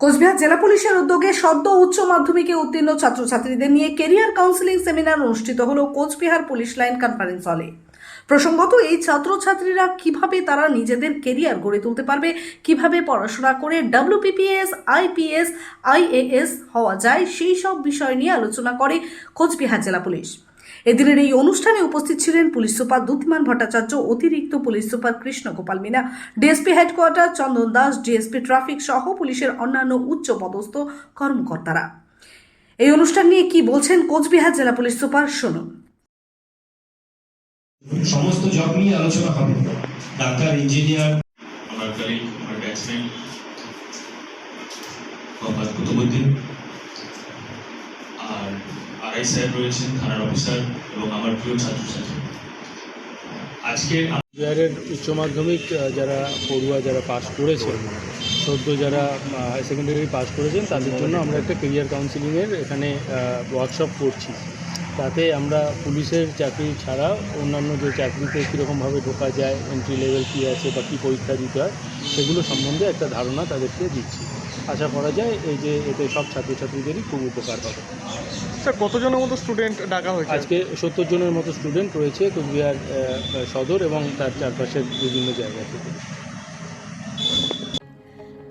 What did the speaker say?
কোচবিহার জেলা পুলিশের উদ্যোগে সদ্য উচ্চ মাধ্যমিকে উত্তীর্ণ ছাত্রছাত্রীদের নিয়ে কেরিয়ার কাউন্সিলিং সেমিনার অনুষ্ঠিত হল কোচবিহার পুলিশ লাইন কনফারেন্স হলে। প্রসঙ্গত, এই ছাত্রছাত্রীরা কীভাবে তারা নিজেদের কেরিয়ার গড়ে তুলতে পারবে, কীভাবে পড়াশোনা করে ডাব্লিউপিপিএস, আইপিএস, আইএএস হওয়া যায়, সেই সব বিষয় নিয়ে আলোচনা করে কোচবিহার জেলা পুলিশ। এদিনের এই অনুষ্ঠানে উপস্থিত ছিলেন পুলিশ সুপার দুতিমান ভট্টাচার্য অতিরিক্ত police super Krishna Gopal Meena DSP headquarter Chandan Das DSP traffic সহ পুলিশের অন্যান্য উচ্চ পদস্থ কর্মকর্তারা। এই অনুষ্ঠান নিয়ে কি বলছেন কোচবিহার জেলা পুলিশ সুপার শুনুন। সমস্ত জব নিয়ে আলোচনা হবে। ডাক্তার ইঞ্জিনিয়ার আমার কলিগ আমার ব্যাটসম্যান কুতুবুদ্দিন। আর স্যার রয়েছেন, থানার অফিসার এবং আমার প্রিয় ছাত্রছাত্রী। আজকে বিহারের উচ্চ মাধ্যমিক যারা পড়ুয়া যারা পাশ করেছে সদ্য যারা সেকেন্ডারি পাস করেছেন, তাদের জন্য আমরা একটা কেরিয়ার কাউন্সিলিংয়ের এখানে ওয়ার্কশপ করছি। তাতে আমরা পুলিশের চাকরি ছাড়া অন্যান্য যে চাকরিতে কীরকমভাবে ঢোকা যায় এন্ট্রি লেভেল কী আছে বা কী পরীক্ষা দিতে হয়, সেগুলো সম্বন্ধে একটা ধারণা তাদেরকে দিচ্ছি। আশা করা যায় এই যে এতে সব ছাত্রছাত্রীদেরই খুব উপকার হবে স্যার কতজনের মতো স্টুডেন্ট ডাকা হয়েছে? আজকে সত্তর জনের মতো স্টুডেন্ট রয়েছে কোচবিহার সদর এবং তার চারপাশের বিভিন্ন জায়গা থেকে।